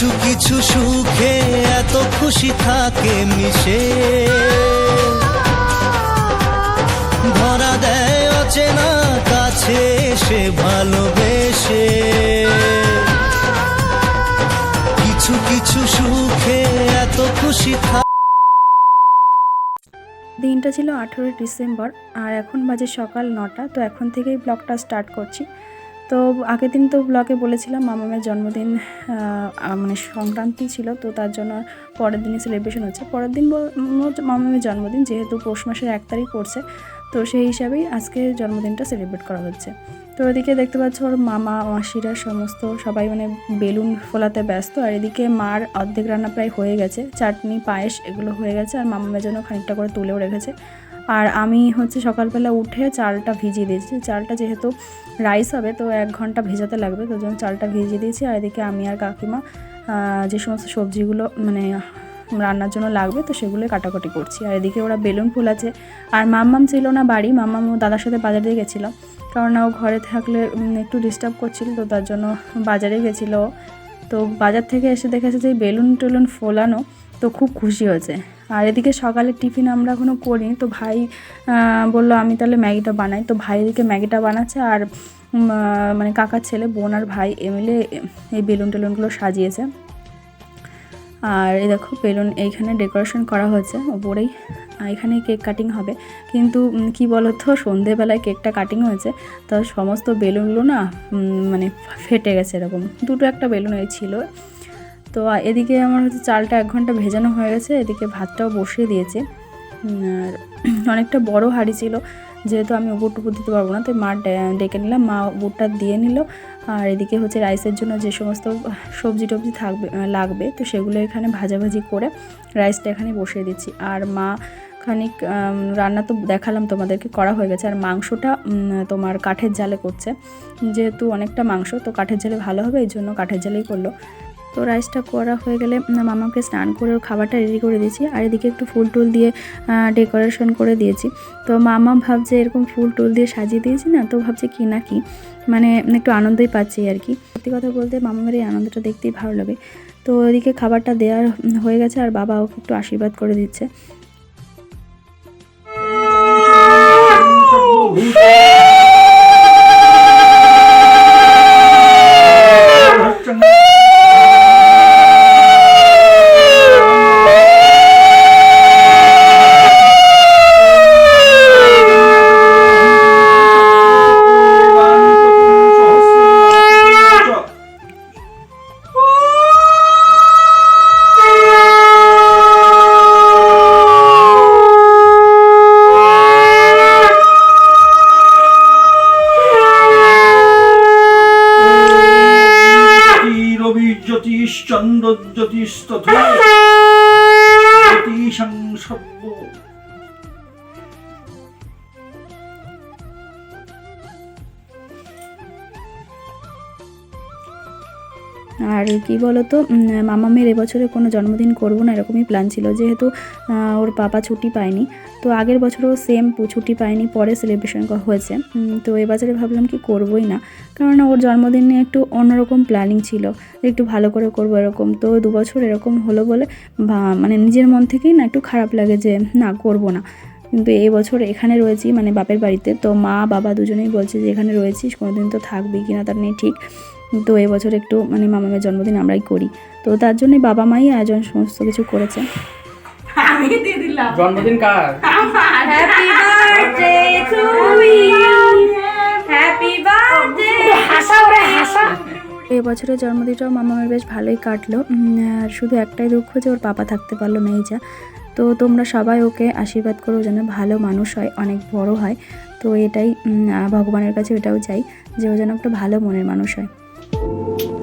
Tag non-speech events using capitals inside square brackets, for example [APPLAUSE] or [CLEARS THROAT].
কিছু কিছু সুখে এত খুশি থাকে মিশে। ধরা দেয় অচেনা কাছে এসে ভালোবেসে। কিছু কিছু সুখে এত খুশি থাকে দিনটা ছিল আঠেরোই ডিসেম্বর, আর এখন বাজে সকাল নটা, তো এখন থেকেই ব্লগটা স্টার্ট করছি। তো আগের দিন তো ব্লগে বলেছিলাম মামামের জন্মদিন মানে সংক্রান্তি ছিল, তো তার জন্য পরের দিনই সেলিব্রেশন হচ্ছে। পরের দিন মামামের জন্মদিন, যেহেতু পৌষ মাসের এক তারিখ পড়ছে তো সেই হিসাবেই আজকে জন্মদিনটা সেলিব্রেট করা হচ্ছে। তো ওদিকে দেখতে পাচ্ছ ওর মামা, মাসিরা সমস্ত সবাই মানে বেলুন ফোলাতে ব্যস্ত। আর এদিকে মার অর্ধেক রান্না প্রায় হয়ে গেছে। চাটনি, পায়েস এগুলো হয়ে গেছে আর মামামের জন্য খানিকটা করে তুলেও রেখেছে। আর আমি হচ্ছে সকালবেলা উঠে চালটা ভিজিয়ে দিয়েছি। চালটা যেহেতু রাইস হবে, তো এক ঘণ্টা ভেজাতে লাগবে, তো জন্য চালটা ভিজিয়ে দিয়েছি। আর এদিকে আমি আর কাকিমা যে সমস্ত সবজিগুলো মানে রান্নার জন্য লাগবে, তো সেগুলো কাটাকাটি করছি। আর এদিকে ওরা বেলুন ফুলাচ্ছে আর মাম্মাম ছিল না বাড়ি, মাম্মাম ও দাদার সাথে বাজারে গেছিল। কারণ ও ঘরে থাকলে একটু ডিস্টার্ব করছিল, তো তার জন্য বাজারে গেছিল তো বাজার থেকে এসে দেখেছে যে বেলুন টেলুন ফোলানো, তো খুব খুশি হয়েছে। আর এদিকে সকালে টিফিন আমরা এখনও করিনি, তো ভাই বলল আমি তাহলে ম্যাগিটা বানাই। তো ভাই এদিকে ম্যাগিটা বানাচ্ছে আর মানে কাকার ছেলে, বোন আর ভাই এমএলএ এই বেলুন টেলুনগুলো সাজিয়েছে। আর এই দেখো, বেলুন এইখানে ডেকোরেশন করা হয়েছে, ওপরেই এখানে কেক কাটিং হবে। কিন্তু কি বলতো, সন্ধেবেলায় কেকটা কাটিং হয়েছে, তো সমস্ত বেলুনগুলো না মানে ফেটে গেছে এরকম। দুটো একটা বেলুন এই ছিল। তো এদিকে আমার হচ্ছে চালটা এক ঘণ্টা ভেজানো হয়ে গেছে, এদিকে ভাতটাও বসিয়ে দিয়েছে। আর [CLEARS THROAT] অনেকটা বড় হাঁড়ি ছিল, যেহেতু আমি উপর টুপুর দিতে পারব না, তাই মা ডেকে নিলাম, মা উপরটা দিয়ে নিল। আর এদিকে হচ্ছে রাইসের জন্য যে সমস্ত সবজি টবজি থাকবে লাগবে, তো সেগুলো এখানে ভাজাভাজি করে রাইসটা এখানে বসিয়ে দিচ্ছি। আর মা খানিক রান্না তো দেখালাম তোমাদেরকে, করা হয়ে গেছে। আর মাংসটা তোমার কাঠের জালে করছে। যেহেতু অনেকটা মাংস, তো কাঠের জালে ভালো হবে, এই জন্য কাঠের জালেই করল। তো রাইসটা করা হয়ে গেলে মামাকে স্নান করে ওর খাবারটা রেডি করে দিয়েছি। আর এদিকে একটু ফুল টুল দিয়ে ডেকোরেশন করে দিয়েছি। তো মামা ভাবছে এরকম ফুল টুল দিয়ে সাজিয়ে দিয়েছি না, তো ভাবছে কি না কি মানে একটু আনন্দই পাচ্ছি আর কি। সত্যি কথা বলতে মামামের এই আনন্দটা দেখতেই ভালো লাগে। তো ওদিকে খাবারটা দেওয়ার হয়ে গেছে আর বাবা ওকে একটু আশীর্বাদ করে দিচ্ছে। জ্যোতিশ্চন্দ্রজ্যোতিস্তথা [LAUGHS] জ্যোতিষং আর কি বলতো মামামের এবছরে কোনো জন্মদিন করব না, এরকমই প্ল্যান ছিল। যেহেতু ওর পাপা ছুটি পায়নি, তো আগের বছরও সেম ছুটি পায়নি, পরে সেলিব্রেশন হয়েছে। তো এবছরে ভাবলাম কি করবোই না, কারণ ওর জন্মদিন নিয়ে একটু অন্যরকম প্ল্যানিং ছিল, একটু ভালো করে করব এরকম। তো দু বছর এরকম হলো বলে মানে নিজের মন থেকেই না একটু খারাপ লাগে যে, না, করব না। কিন্তু এই বছর এখানে রয়েছি মানে বাপের বাড়িতে, তো মা, বাবা দুজনেই বলছে যে, এখানে রয়েছিস, কোনোদিন তো থাকবি কিনা তার নেই, ঠিক। তো এবছর একটু মানে মামামের জন্মদিন আমরাই করি। তো তার জন্যই বাবা মাই আয়োজন সমস্ত কিছু করেছে। আমি দিয়ে দিলাম। জন্মদিন কার? Happy birthday to you happy birthday হাসা ওরে হাসা। এবছরের জন্মদিনটাও মামামের বেশ ভালোই কাটলো। আর শুধু একটাই দুঃখ যে ওর পাপা থাকতে পারল না এই যা তো তোমরা সবাই ওকে আশীর্বাদ করো যেন ভালো মানুষ হয় অনেক বড় হয়। তো এটাই ভগবানের কাছে এটাও চাই যে ও যেন একটা ভালো মনের মানুষ হয়। Thank you.